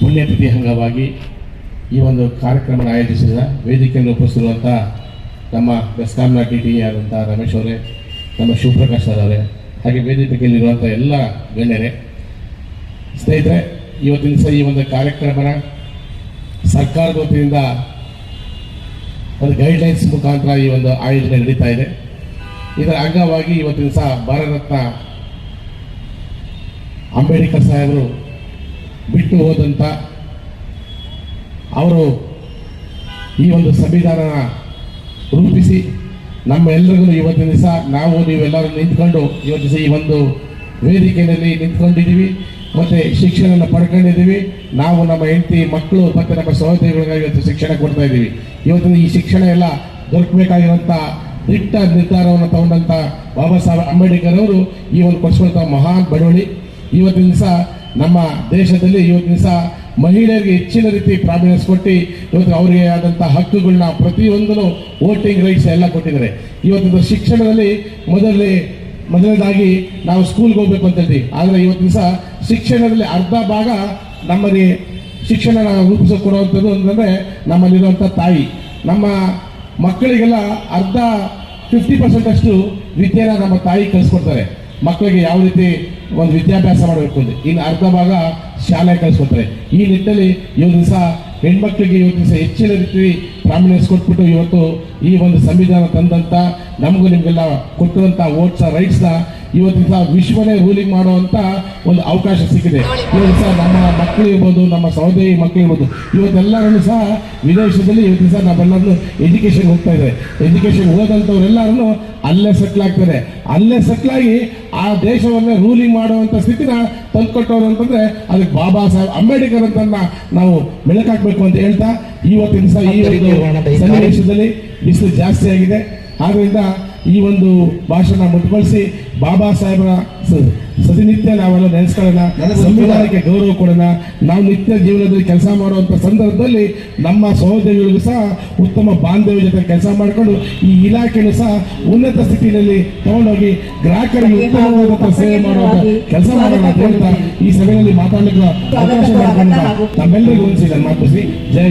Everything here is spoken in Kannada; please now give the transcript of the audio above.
ಪುಣ್ಯತಿಥಿ ಅಂಗವಾಗಿ ಈ ಒಂದು ಕಾರ್ಯಕ್ರಮ ಆಯೋಜಿಸಿದ ವೇದಿಕೆಯನ್ನು ರೂಪಿಸಿರುವಂಥ ನಮ್ಮ ಬೆಸ್ಕಾಂನ ಟಿ ಟಿ ಆದಂಥ ರಮೇಶ್ ಅವರೇ, ನಮ್ಮ ಶಿವಪ್ರಕಾಶ್ ಸರ್ ಅವರೇ, ಹಾಗೆ ವೇದಿಕೆಯಲ್ಲಿರುವಂಥ ಎಲ್ಲ ಗಣ್ಯರೇ, ಸ್ನೇಹಿತರೆ, ಇವತ್ತಿನ ದಿವಸ ಈ ಒಂದು ಕಾರ್ಯಕ್ರಮನ ಸರ್ಕಾರದ ವತಿಯಿಂದ ಒಂದು ಗೈಡ್ಲೈನ್ಸ್ ಮುಖಾಂತರ ಈ ಒಂದು ಆಯೋಜನೆ ನಡೀತಾ ಇದೆ. ಇದರ ಅಂಗವಾಗಿ ಇವತ್ತಿನ ದಿವಸ ಭಾರತ ರತ್ನ ಅಂಬೇಡ್ಕರ್ ಸಾಹೇಬರು ಬಿಟ್ಟು ಹೋದಂಥ ಅವರು ಈ ಒಂದು ಸಂವಿಧಾನ ರೂಪಿಸಿ ನಮ್ಮೆಲ್ಲರಿಗೂ ಇವತ್ತಿನ ದಿವಸ ನಾವು ನೀವೆಲ್ಲರೂ ನಿಂತ್ಕೊಂಡು ಇವತ್ತು ಈ ಒಂದು ವೇದಿಕೆಯಲ್ಲಿ ನಿಂತ್ಕೊಂಡಿದ್ದೀವಿ. ಮತ್ತು ಶಿಕ್ಷಣವನ್ನು ಪಡ್ಕೊಂಡಿದ್ದೀವಿ. ನಾವು ನಮ್ಮ ಹೆಂಡತಿ, ಮಕ್ಕಳು, ಮತ್ತು ನಮ್ಮ ಸಹೋದರಿಗಳಿಗೆ ಇವತ್ತು ಶಿಕ್ಷಣ ಕೊಡ್ತಾ ಇದ್ದೀವಿ. ಇವತ್ತಿನ ಈ ಶಿಕ್ಷಣ ಎಲ್ಲ ದೊರಕಬೇಕಾಗಿರುವಂಥ ದಿಟ್ಟ ನಿರ್ಧಾರವನ್ನು ತಗೊಂಡಂಥ ಬಾಬಾ ಸಾಹೇಬ್ ಅಂಬೇಡ್ಕರ್ ಅವರು ಈ ಒಂದು ಕೊಡಿಸುವಂಥ ಮಹಾನ್ ಬಡವಳಿ. ಇವತ್ತಿನ ದಿವಸ ನಮ್ಮ ದೇಶದಲ್ಲಿ ಇವತ್ತು ದಿವಸ ಮಹಿಳೆಯರಿಗೆ ಹೆಚ್ಚಿನ ರೀತಿ ಪ್ರಾಮಿನೆನ್ಸ್ ಕೊಟ್ಟು ಇವತ್ತು ಅವರಿಗೆ ಆದಂಥ ಹಕ್ಕುಗಳನ್ನ ಪ್ರತಿಯೊಂದನ್ನು ವೋಟಿಂಗ್ ರೈಟ್ಸ್ ಎಲ್ಲ ಕೊಟ್ಟಿದ್ದಾರೆ. ಇವತ್ತಿನ ಶಿಕ್ಷಣದಲ್ಲಿ ಮೊದಲೇ, ಮೊದಲನೇದಾಗಿ ನಾವು ಸ್ಕೂಲ್ಗೆ ಹೋಗ್ಬೇಕು ಅಂತ ಹೇಳ್ತೀವಿ. ಆದರೆ ಇವತ್ತು ದಿವಸ ಶಿಕ್ಷಣದಲ್ಲಿ ಅರ್ಧ ಭಾಗ ನಮ್ಮಲ್ಲಿ ಶಿಕ್ಷಣ ರೂಪಿಸಿ ಕೊಡುವಂಥದ್ದು ಅಂತಂದರೆ ನಮ್ಮಲ್ಲಿರುವಂಥ ತಾಯಿ. ನಮ್ಮ ಮಕ್ಕಳಿಗೆಲ್ಲ ಅರ್ಧ ಫಿಫ್ಟಿ ಪರ್ಸೆಂಟ್ ಅಷ್ಟು ವಿದ್ಯೆನ ನಮ್ಮ ತಾಯಿ ಕಲಿಸ್ಕೊಡ್ತಾರೆ. ಮಕ್ಕಳಿಗೆ ಯಾವ ರೀತಿ ಒಂದು ವಿದ್ಯಾಭ್ಯಾಸ ಮಾಡಬೇಕು ಅಂತ. ಇನ್ನು ಅರ್ಧ ಭಾಗ ಶಾಲೆ ಕಳಿಸ್ಕೊಟ್ರೆ ಈ ನಿಟ್ಟಿನಲ್ಲಿ ಇವತ್ತು ದಿವಸ ಹೆಣ್ಮಕ್ಳಿಗೆ ಇವತ್ತು ದಿವಸ ಹೆಚ್ಚಿನ ರೀತಿ ಪ್ರಾಮಿನೆನ್ಸ್ ಕೊಟ್ಬಿಟ್ಟು ಇವತ್ತು ಈ ಒಂದು ಸಂವಿಧಾನ ತಂದಂಥ ನಮಗೂ ನಿಮಗೆಲ್ಲ ಕೊಟ್ಟಿರುವಂಥ ರೈಟ್ಸ್ ರೈಟ್ಸ್ನ ಇವತ್ತು ದಿವಸ ವಿಶ್ವನೇ ರೂಲಿಂಗ್ ಮಾಡುವಂಥ ಒಂದು ಅವಕಾಶ ಸಿಕ್ಕಿದೆ. ಇವತ್ತು ಸಹ ನಮ್ಮ ಮಕ್ಕಳು ಇರ್ಬೋದು ನಮ್ಮ ಸಹೋದರಿ ಮಕ್ಕಳು ಇರ್ಬೋದು ಇವತ್ತೆಲ್ಲರನ್ನು ಸಹ ವಿದೇಶದಲ್ಲಿ ಇವತ್ತಿನ ಸಹ ನಾವೆಲ್ಲರೂ ಎಜುಕೇಶನ್ ಹೋಗ್ತಾ ಇದೆ. ಎಜುಕೇಶನ್ ಹೋದಂಥವ್ರೆಲ್ಲರೂ ಅಲ್ಲೇ ಸೆಟ್ಲ್ ಆಗ್ತಾರೆ. ಅಲ್ಲೇ ಸೆಟ್ಲ್ ಆಗಿ ಆ ದೇಶವನ್ನೇ ರೂಲಿಂಗ್ ಮಾಡುವಂಥ ಸ್ಥಿತಿನ ತಂದುಕೊಟ್ಟವ್ರು ಅಂತಂದ್ರೆ ಅದಕ್ಕೆ ಬಾಬಾ ಸಾಹೇಬ್ ಅಂಬೇಡ್ಕರ್ ಅಂತನ್ನ ನಾವು ಬೆಳಕಾಕ್ಬೇಕು ಅಂತ ಹೇಳ್ತಾ ಇವತ್ತಿನ ಸಹ ಈ ಒಂದು ಸನ್ನಿವೇಶದಲ್ಲಿ ಬಿಸಿಲು ಜಾಸ್ತಿ ಆಗಿದೆ. ಆದ್ದರಿಂದ ಈ ಒಂದು ಭಾಷಣ ಮುಟ್ಕೊಳಿಸಿ ಬಾಬಾ ಸಾಹೇಬರ ಸ- ಸತಿನಿತ್ಯ ನಾವೆಲ್ಲ ನೆನೆಸ್ಕೊಳ್ಳೋಣ ಸಂವಿಧಾನಕ್ಕೆ ಗೌರವ ಕೊಡೋಣ. ನಾವು ನಿತ್ಯ ಜೀವನದಲ್ಲಿ ಕೆಲಸ ಮಾಡುವಂಥ ಸಂದರ್ಭದಲ್ಲಿ ನಮ್ಮ ಸಹೋದರಿಗಳಿಗೂ ಸಹ ಉತ್ತಮ ಬಾಂಧವ್ಯ ಜೊತೆ ಕೆಲಸ ಮಾಡಿಕೊಂಡು ಈ ಇಲಾಖೆಯೂ ಸಹ ಉನ್ನತ ಸ್ಥಿತಿಯಲ್ಲಿ ತಗೊಂಡೋಗಿ ಗ್ರಾಹಕರಿಗೆ ಉತ್ತಮವಾದಂಥ ಸೇವೆ ಮಾಡುವಂಥ ಕೆಲಸ ಮಾಡೋಣ ಅಂತ ಹೇಳ್ತಾ ಈ ಸಭೆಯಲ್ಲಿ ಮಾತಾಡಲಿಕ್ಕೆ ಅವಕಾಶ ಮಾಡಿಕೊಂಡ ನಮ್ಮೆಲ್ಲರಿಗೂ ಒಂದು ಜೈ